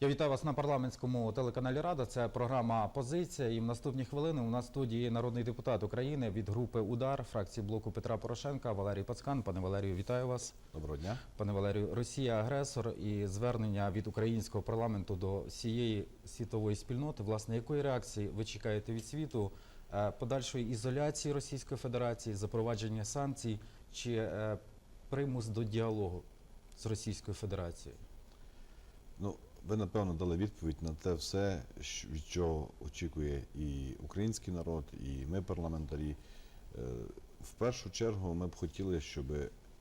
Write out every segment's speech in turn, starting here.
Я вітаю вас на парламентському телеканалі Рада. Це програма Позиція. І в наступні хвилини у нас в студії народний депутат України від групи Удар фракції блоку Петра Порошенка Валерій Пацкан. Пане Валерію, вітаю вас. Доброго дня. Пане Валерію, Росія агресор і звернення від українського парламенту до всієї світової спільноти. Власне, якої реакції ви чекаєте від світу? Е, Подальшої ізоляції Російської Федерації, запровадження санкцій чи е, примус до діалогу з Російською Федерацією? Ви напевно дали відповідь на те все, від чого очікує і український народ, і ми, парламентарі. Е, В першу чергу ми б хотіли, щоб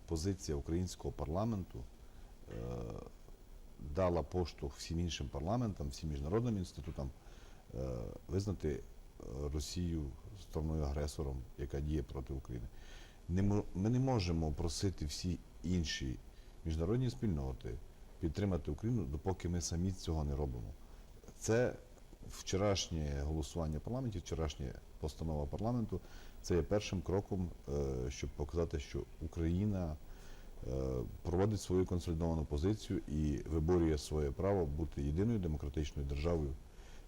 позиція українського парламенту е, дала поштовх всім іншим парламентам, всім міжнародним інститутам е, визнати Росію стороною агресором, яка діє проти України. Ми не можемо просити всі інші міжнародні спільноти підтримати Україну, допоки ми самі цього не робимо. Це вчорашнє голосування парламенті, вчорашня постанова парламенту. Це є першим кроком, е, щоб показати, що Україна е, проводить свою консолідовану позицію і виборює своє право бути єдиною демократичною державою.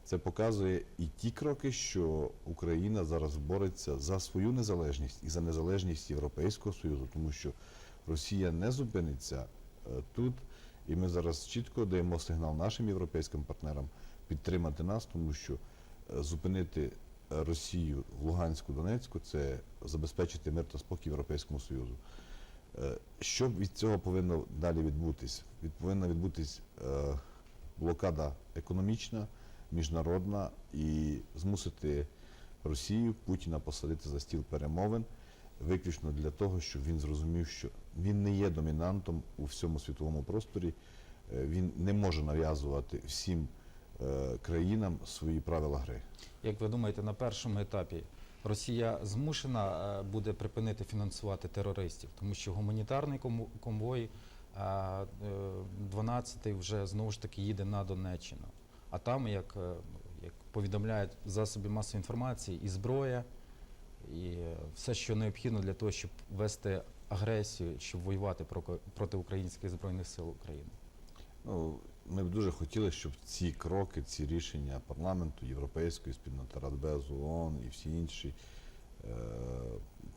Це показує і ті кроки, що Україна зараз бореться за свою незалежність і за незалежність Європейського Союзу, тому що Росія не зупиниться е, тут, і ми зараз чітко даємо сигнал нашим європейським партнерам підтримати нас, тому що е, зупинити е, Росію в Луганську, Донецьку це забезпечити мир та спокій Європейському Союзу. Е, Що від цього повинно далі відбутись? Від повинна відбутись блокада економічна, міжнародна і змусити Росію Путіна посадити за стіл перемовин, виключно для того, щоб він зрозумів, що він не є домінантом у всьому світовому просторі, е, він не може нав'язувати всім е, країнам свої правила гри. Як ви думаєте, на першому етапі Росія змушена е, буде припинити фінансувати терористів, тому що гуманітарний конвой е, е, 12-й вже знову ж таки їде на Донеччину. А там, як, як повідомляють засоби масової інформації, і зброя, і все, що необхідно для того, щоб вести агресію, щоб воювати проти українських збройних сил України. Ну, ми б дуже хотіли, щоб ці кроки, ці рішення парламенту, Європейської спільноти, Радбезу, ООН і всі інші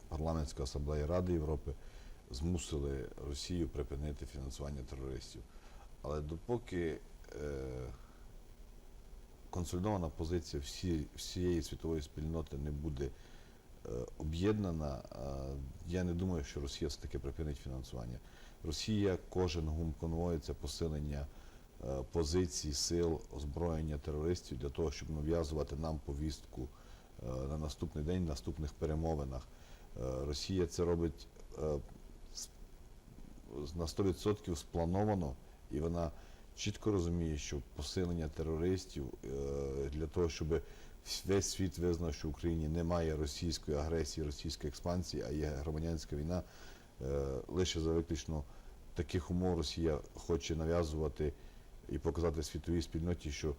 парламентської асамблеї Ради Європи змусили Росію припинити фінансування терористів. Але допоки е, консолідована позиція всі, всієї світової спільноти не буде об'єднана, я не думаю, що Росія все таки припинить фінансування. Росія, кожен гум конвою це посилення е, позицій, сил, озброєння терористів для того, щоб нав'язувати нам повістку е, на наступний день, наступних перемовинах. Е, Росія це робить на 100% сплановано, і вона чітко розуміє, що посилення терористів для того, щоб весь світ визнав, що в Україні немає російської агресії, російської експансії, а є громадянська війна. Е, Лише за виключно таких умов Росія хоче нав'язувати і показати світовій спільноті, що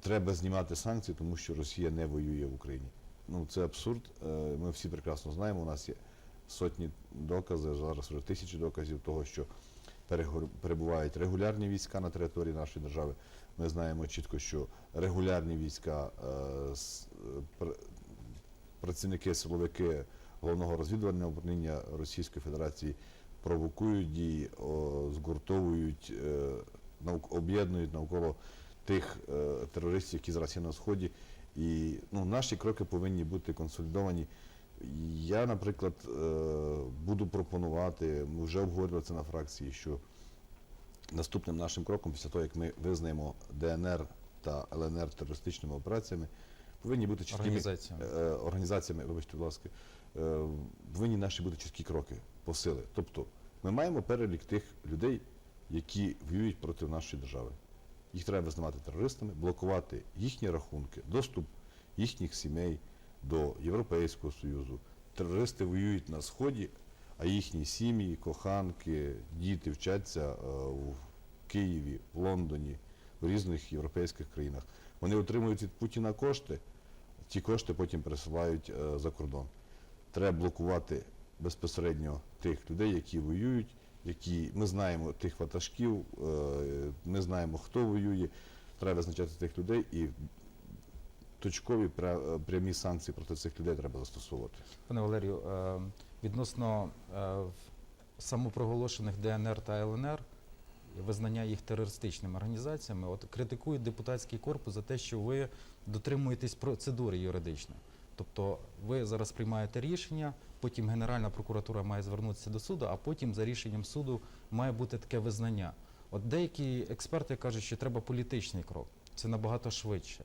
треба знімати санкції, тому що Росія не воює в Україні. Ну це абсурд. Е, Ми всі прекрасно знаємо. У нас є сотні доказів, зараз вже тисячі доказів того, що перебувають регулярні війська на території нашої держави. Ми знаємо чітко, що регулярні війська, е, е, пр- працівники, силовики головного розвідувального управління Російської Федерації провокують дії, згуртовують, е, об'єднують навколо тих терористів, які зараз є на сході. І ну, наші кроки повинні бути консолідовані. Я, наприклад, буду пропонувати, ми вже обговорювали це на фракції, що наступним нашим кроком, після того, як ми визнаємо ДНР та ЛНР терористичними операціями, повинні бути чіткі Організаціями. е, організаціями, вибачте, будь ласка, е, повинні наші бути чіткі кроки, посили. Тобто ми маємо перелік тих людей, які воюють проти нашої держави. Їх треба визнавати терористами, блокувати їхні рахунки, доступ їхніх сімей до Європейського Союзу. Терористи воюють на Сході, а їхні сім'ї, коханки, діти вчаться е, в Києві, в Лондоні, в різних європейських країнах. Вони отримують від Путіна кошти, ті кошти потім пересилають е, за кордон. Треба блокувати безпосередньо тих людей, які воюють, які ми знаємо тих ватажків, е, ми знаємо, хто воює. Треба визначати тих людей і точкові прямі санкції проти цих людей треба застосовувати. Пане Валерію, е, відносно е, самопроголошених ДНР та ЛНР, визнання їх терористичними організаціями, от критикують депутатський корпус за те, що ви дотримуєтесь процедури юридичної. Тобто ви зараз приймаєте рішення, потім Генеральна прокуратура має звернутися до суду, а потім за рішенням суду має бути таке визнання. От деякі експерти кажуть, що треба політичний крок. Це набагато швидше.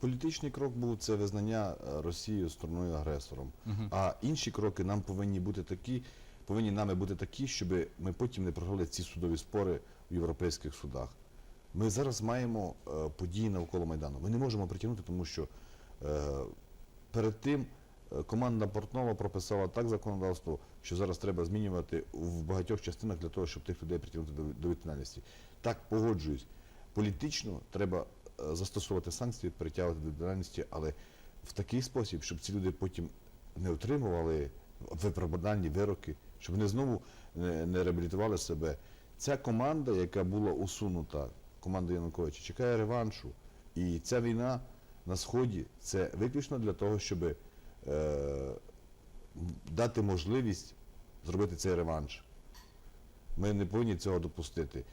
Політичний крок був це визнання е, Росії стороною агресором. Мгм. А інші кроки нам повинні бути такі, повинні нами бути такі, щоб ми потім не програли ці судові спори в європейських судах. Ми зараз маємо е, події навколо Майдану. Ми не можемо притягнути, тому що е, перед тим команда Портнова прописала так законодавство, що зараз треба змінювати в багатьох частинах для того, щоб тих людей притягнути до, відповідальності. Так погоджуюсь. Політично треба застосовувати санкції, притягувати до відповідальності, але в такий спосіб, щоб ці люди потім не отримували виправдальні вироки, щоб вони знову не, не реабілітували себе. Ця команда, яка була усунута, команда Януковича, чекає реваншу. І ця війна на сході це виключно для того, щоб е, дати можливість зробити цей реванш. Ми не повинні цього допустити.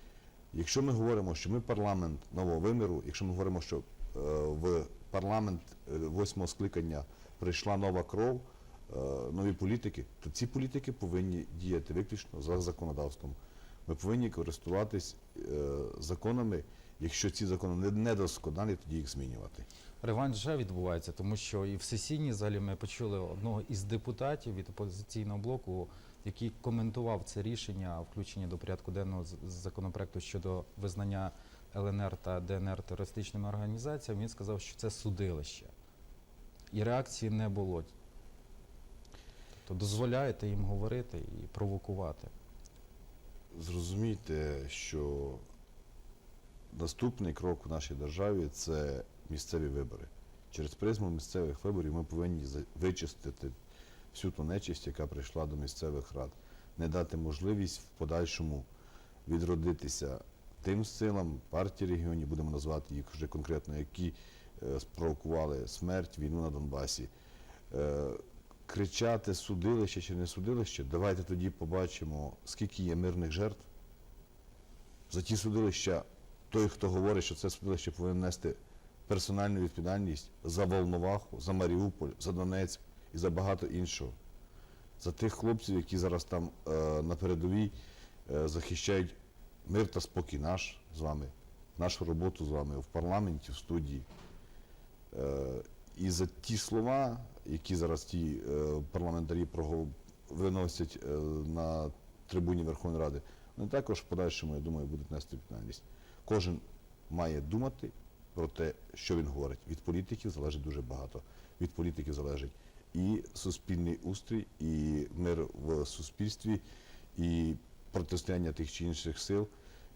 Якщо ми говоримо, що ми парламент нового виміру, якщо ми говоримо, що е, в парламент е, восьмого скликання прийшла нова кров, е, нові політики, то ці політики повинні діяти виключно за законодавством. Ми повинні користуватись законами. Якщо ці закони не- недосконалі, тоді їх змінювати. Реванш вже відбувається, тому що і в сесійній залі ми почули одного із депутатів від опозиційного блоку, який коментував це рішення включення до порядку денного законопроекту щодо визнання ЛНР та ДНР терористичними організаціями. Він сказав, що це судилище. І реакції не було. Тобто дозволяєте їм говорити і провокувати. Зрозумійте, що наступний крок в нашій державі це місцеві вибори. Через призму місцевих виборів ми повинні вичистити всю ту нечисть, яка прийшла до місцевих рад, не дати можливість в подальшому відродитися тим силам партії регіонів, будемо назвати їх вже конкретно, які е, спровокували смерть, війну на Донбасі. Е, кричати судилище чи не судилище, давайте тоді побачимо, скільки є мирних жертв. За ті судилища той, хто говорить, що це судилище повинен нести персональну відповідальність за Волноваху, за Маріуполь, за Донецьк і за багато іншого. За тих хлопців, які зараз там е, на передовій е, захищають мир та спокій наш з вами, нашу роботу з вами в парламенті, в студії. Е, і за ті слова, які зараз ті е, парламентарі виносять е, на трибуні Верховної Ради, вони також в подальшому, я думаю, будуть нести відповідальність. Кожен має думати про те, що він говорить. Від політиків залежить дуже багато. Від політиків залежить і суспільний устрій, і мир в суспільстві, і протистояння тих чи інших сил,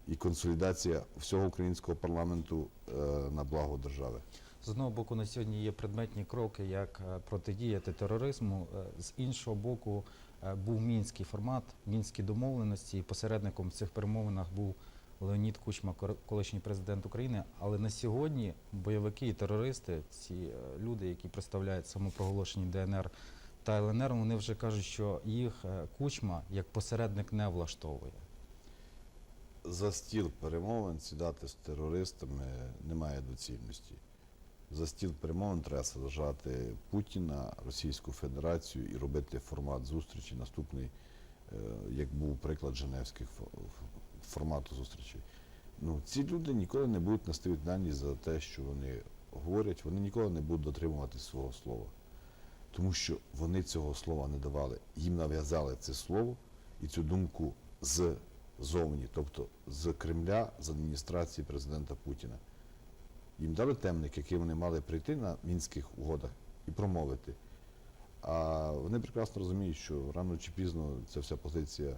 і консолідація всього українського парламенту е, на благо держави. З одного боку, на сьогодні є предметні кроки, як е, протидіяти тероризму. е, З іншого боку, був мінський формат, мінські домовленості, і посередником в цих перемовинах був Леонід Кучма, колишній президент України. Але на сьогодні бойовики і терористи, ці е, люди, які представляють самопроголошені ДНР та ЛНР, вони вже кажуть, що їх е, Кучма як посередник не влаштовує. За стіл перемовин сідати з терористами немає доцільності. За стіл перемовин треба саджати Путіна, Російську Федерацію і робити формат зустрічі наступний, е, як був приклад Женевських формату зустрічей. Ну, ці люди ніколи не будуть нести відповідальність за те, що вони говорять, вони ніколи не будуть дотримувати свого слова. Тому що вони цього слова не давали. Їм нав'язали це слово і цю думку ззовні, тобто з Кремля, з адміністрації президента Путіна. Їм дали темник, який вони мали прийти на мінських угодах і промовити. А вони прекрасно розуміють, що рано чи пізно ця вся позиція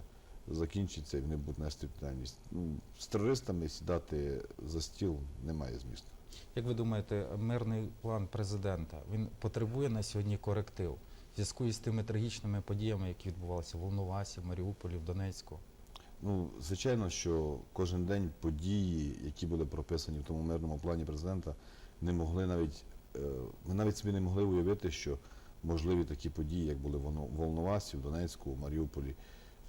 закінчиться і вони будуть нести відповідальність. Ну, з терористами сідати за стіл немає змісту. Як ви думаєте, мирний план президента він потребує на сьогодні коректив в зв'язку із тими трагічними подіями, які відбувалися в Волновасі, в Маріуполі, в Донецьку? Ну, звичайно, що кожен день події, які були прописані в тому мирному плані президента, не могли навіть, е, ми навіть собі не могли уявити, що можливі такі події, як були в в Волновасі, в Донецьку, в Маріуполі.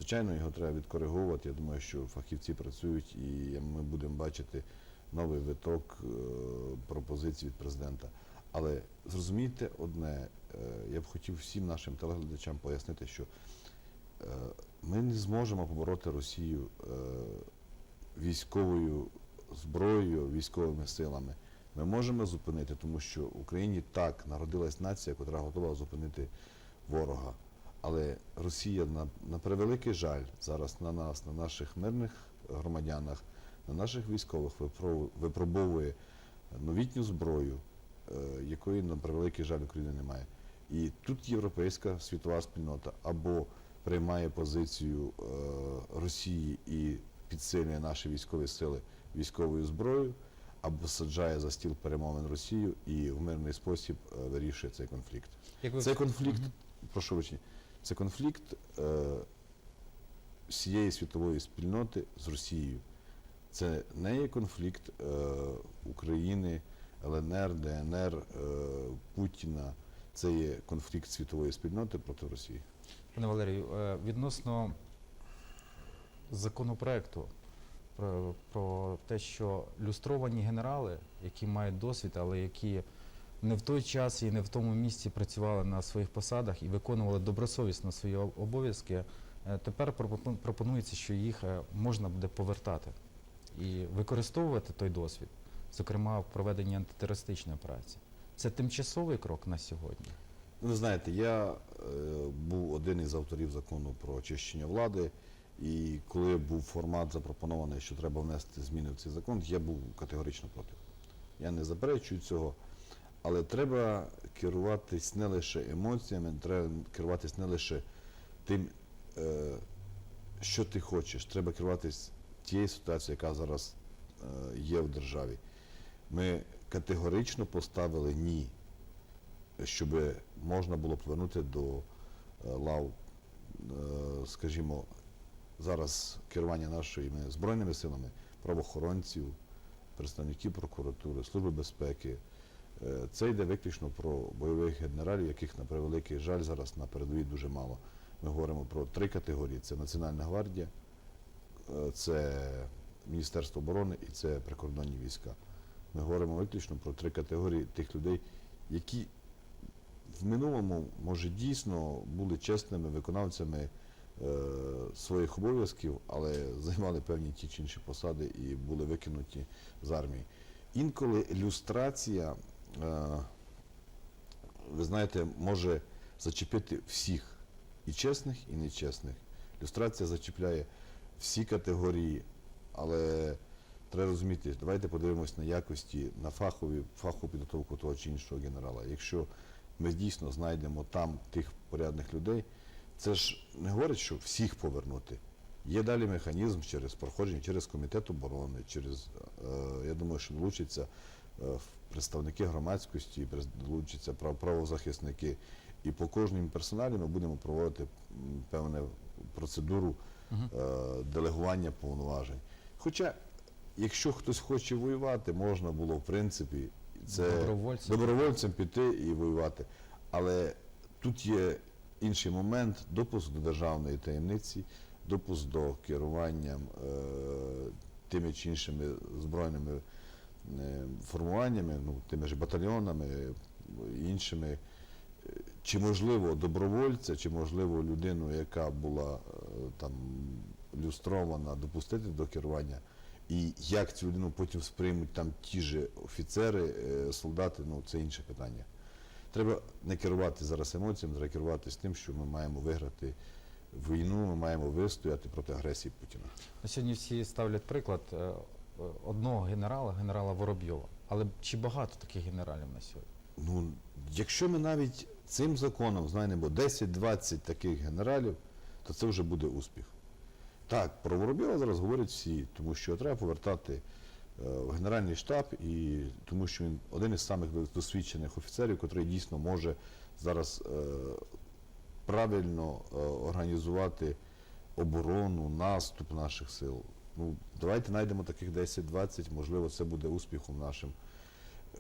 Звичайно, його треба відкориговувати. Я думаю, що фахівці працюють і ми будемо бачити новий виток е, пропозицій від президента. Але зрозумійте одне, е, я б хотів всім нашим телеглядачам пояснити, що е, ми не зможемо побороти Росію військовою зброєю, військовими силами. Ми можемо зупинити, тому що в Україні так народилась нація, яка готова зупинити ворога. Але Росія на, на превеликий жаль зараз на нас, на наших мирних громадянах, на наших військових випро- випробовує новітню зброю, е, якої на превеликий жаль України немає. І тут європейська світова спільнота або приймає позицію е, Росії і підсилює наші військові сили військовою зброєю, або саджає за стіл перемовин Росію і в мирний спосіб е, вирішує цей конфлікт. Як ви Це конфлікт, прошу вибачення, це конфлікт е, всієї світової спільноти з Росією. Це не є конфлікт е, України, ЛНР, ДНР, е, Путіна. Це є конфлікт світової спільноти проти Росії. Пане Валерію, відносно законопроекту про, про те, що люстровані генерали, які мають досвід, але які не в той час і не в тому місці працювали на своїх посадах і виконували добросовісно свої обов'язки, е, тепер пропонується, що їх е, можна буде повертати і використовувати той досвід, зокрема в проведенні антитерористичної операції. Це тимчасовий крок на сьогодні. Ну, ви знаєте, я е, був один із авторів закону про очищення влади, і коли був формат запропонований, що треба внести зміни в цей закон, я був категорично проти. Я не заперечую цього, але треба керуватись не лише емоціями, треба керуватись не лише тим, е, що ти хочеш, треба керуватись тією ситуацією, яка зараз е, є в державі. Ми категорично поставили ні щоб можна було повернути до е, лав, скажімо, зараз керування нашими збройними силами, правоохоронців, представників прокуратури, служби безпеки. Е, Це йде виключно про бойових генералів, яких на превеликий жаль зараз на передовій дуже мало. Ми говоримо про три категорії: це Національна гвардія, е, це Міністерство оборони і це прикордонні війська. Ми говоримо виключно про три категорії тих людей, які в минулому, може, дійсно були чесними виконавцями е, своїх обов'язків, але займали певні ті чи інші посади і були викинуті з армії. Інколи люстрація, ви знаєте, може зачепити всіх і чесних, і нечесних. Люстрація зачіпляє всі категорії, але треба розуміти, давайте подивимось на якості, на фахові, фахову підготовку того чи іншого генерала. Якщо ми дійсно знайдемо там тих порядних людей, це ж не говорить, що всіх повернути. Є далі механізм через проходження, через комітет оборони, через, е, я думаю, що долучаться е, представники громадськості, долучаться прав- правозахисники. І по кожному персоналі ми будемо проводити певну процедуру е, делегування повноважень. Хоча, якщо хтось хоче воювати, можна було, в принципі, це Добровольці. добровольцем піти і воювати. Але тут є інший момент допуск до державної таємниці, допуск до керування е, тими чи іншими збройними формуваннями, ну, тими ж батальйонами, е, іншими. Е, Чи можливо добровольця, чи можливо людину, яка була е, там люстрована, допустити до керування, і як цю людину потім сприймуть там ті ж офіцери, е, солдати, ну це інше питання. Треба не керувати зараз емоціями, треба керуватися тим, що ми маємо виграти війну, ми маємо вистояти проти агресії Путіна. На сьогодні всі ставлять приклад е, е, одного генерала, генерала Воробйова. Але чи багато таких генералів на сьогодні? Ну, якщо ми навіть цим законом знайдемо 10-20 таких генералів, то це вже буде успіх. Так, про Воробйова зараз говорять всі, тому що треба повертати е, в Генеральний штаб, і тому що він один із самих досвідчених офіцерів, який дійсно може зараз е, правильно е, організувати оборону, наступ наших сил. Ну, давайте знайдемо таких 10-20, можливо, це буде успіхом нашим.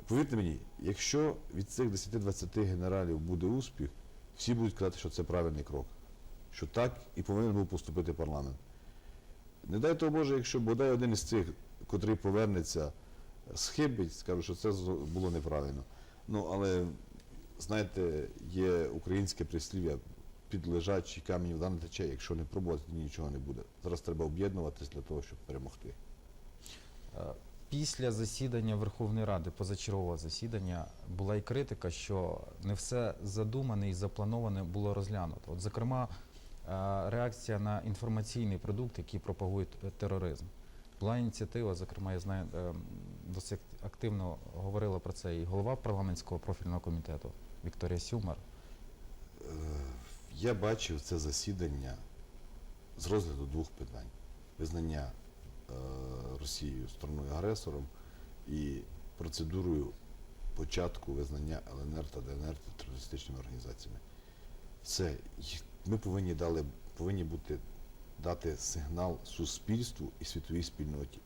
Повірте мені, якщо від цих 10-20 генералів буде успіх, всі будуть казати, що це правильний крок, що так і повинен був поступити парламент. Не дай того Боже, якщо бодай один із цих, котрий повернеться, схибить, скажу, що це було неправильно. Ну, але знаєте, є українське прислів'я, під лежачий камінь вода не тече, якщо не пробувати, нічого не буде. Зараз треба об'єднуватись для того, щоб перемогти. Е, Після засідання Верховної Ради, позачергового засідання, була і критика, що не все задумане і заплановане було розглянуто. От, зокрема, е, реакція на інформаційний продукт, який пропагує тероризм. Була ініціатива, зокрема, я знаю, е, досить активно говорила про це і голова парламентського профільного комітету Вікторія Сюмар. Я бачив це засідання з розгляду двох питань: визнання е, Росією стороною агресором і процедурою початку визнання ЛНР та ДНР терористичними організаціями. Це ми повинні дали, повинні бути дати сигнал суспільству і світовій спільноті.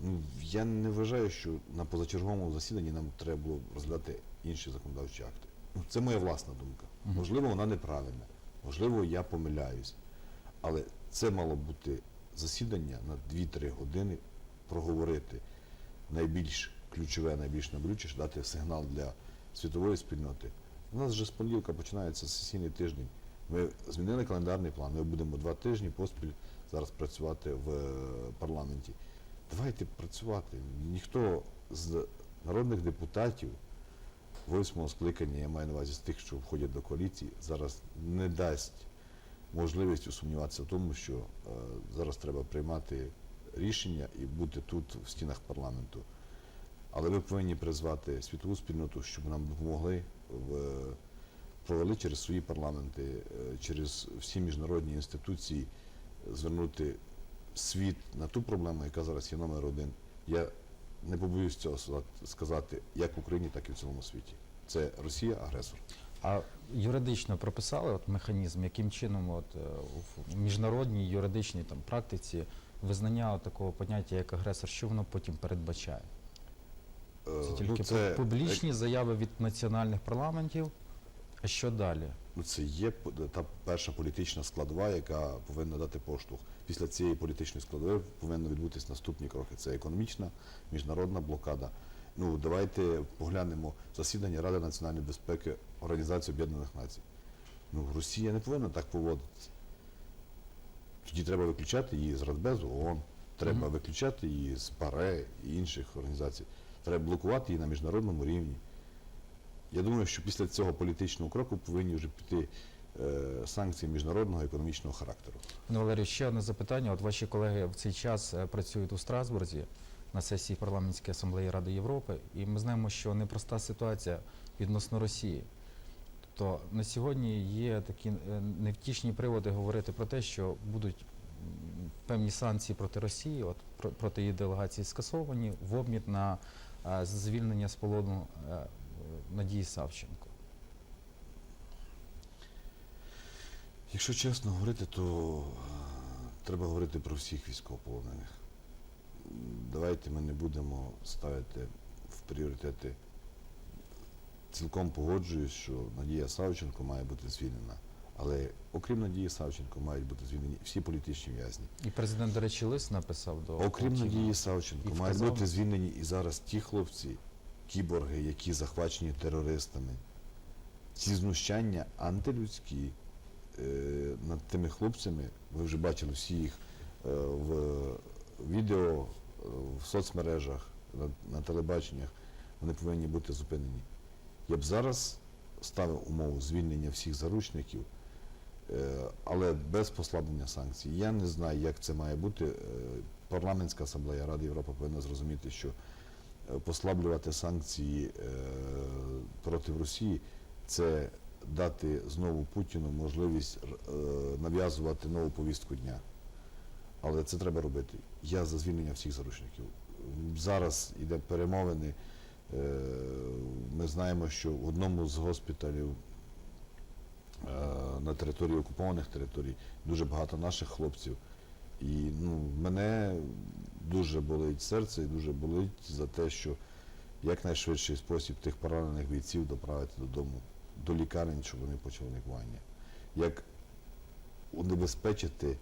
Ну, я не вважаю, що на позачерговому засіданні нам треба було розглядати інші законодавчі акти. Ну, це моя власна думка. Можливо, вона неправильна, можливо, я помиляюсь. Але це мало бути засідання на 2-3 години проговорити найбільш ключове, найбільш наболючіше, дати сигнал для світової спільноти. У нас вже з понеділка починається сесійний тиждень. Ми змінили календарний план. Ми будемо два тижні поспіль зараз працювати в е, парламенті. Давайте працювати. Ніхто з народних депутатів восьмого скликання, я маю на увазі з тих, що входять до коаліції, зараз не дасть можливість сумніватися в тому, що е, зараз треба приймати рішення і бути тут в стінах парламенту. Але ви повинні призвати світову спільноту, щоб нам допомогли в провели через свої парламенти, е, через всі міжнародні інституції звернути світ на ту проблему, яка зараз є номер один. Я не побоюсь цього сказати як в Україні, так і в цілому світі. Це Росія агресор. А юридично прописали от механізм, яким чином от, е, в міжнародній юридичній там, практиці визнання от такого поняття як агресор, що воно потім передбачає? Е, Це тільки це, публічні заяви від національних парламентів. А що далі? Ну, це є та перша політична складова, яка повинна дати поштовх. Після цієї політичної складової повинні відбутись наступні кроки. Це економічна, міжнародна блокада. Ну, давайте поглянемо засідання Ради національної безпеки Організації Об'єднаних Націй. Ну, Росія не повинна так поводитися. Тоді треба виключати її з Радбезу ООН, треба Мгм. виключати її з ПАРЕ і інших організацій. Треба блокувати її на міжнародному рівні. Я думаю, що після цього політичного кроку повинні вже піти е, санкції міжнародного економічного характеру. Пане Валерію, ще одне запитання. От ваші колеги в цей час е, працюють у Страсбурзі на сесії парламентської асамблеї Ради Європи, і ми знаємо, що непроста ситуація відносно Росії. Тобто на сьогодні є такі е, невтішні приводи говорити про те, що будуть певні санкції проти Росії, от проти її делегації скасовані в обмін на е, звільнення з полону е, Надії Савченко. Якщо чесно говорити, то треба говорити про всіх військовополонених. Давайте ми не будемо ставити в пріоритети. Цілком погоджуюсь, що Надія Савченко має бути звільнена. Але окрім Надії Савченко мають бути звільнені всі політичні в'язні. І президент, до речі, лист написав до Окрім Путіна. Надії Савченко, І мають бути звільнені і зараз ті хлопці, кіборги, які захвачені терористами. Ці знущання антилюдські е, над тими хлопцями, ви вже бачили всі їх е, в відео, е, в соцмережах, на, на телебаченнях, вони повинні бути зупинені. Я б зараз ставив умову звільнення всіх заручників, е, але без послаблення санкцій. Я не знаю, як це має бути. Е, Парламентська асамблея Ради Європи повинна зрозуміти, що послаблювати санкції проти Росії це дати знову Путіну можливість нав'язувати нову повістку дня. Але це треба робити. Я за звільнення всіх заручників. Зараз йде перемовини. Е, Ми знаємо, що в одному з госпіталів е, на території окупованих територій, дуже багато наших хлопців. І ну, мене дуже болить серце і дуже болить за те, що якнайшвидший спосіб тих поранених бійців доправити додому, до лікарень, щоб вони почали лікування. Як унебезпечити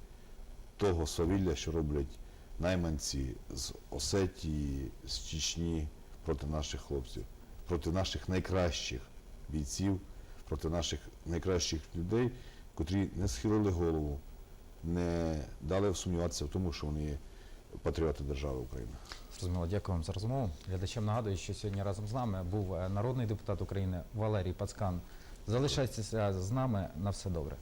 того свавілля, що роблять найманці з Осетії, з Чечні проти наших хлопців, проти наших найкращих бійців, проти наших найкращих людей, котрі не схилили голову, не дали сумніватися в тому, що вони патріоти держави України. Зрозуміло, дякую вам за розмову. Глядачам нагадую, що сьогодні разом з нами був е, народний депутат України Валерій Пацкан. Залишайтеся з нами на все добре.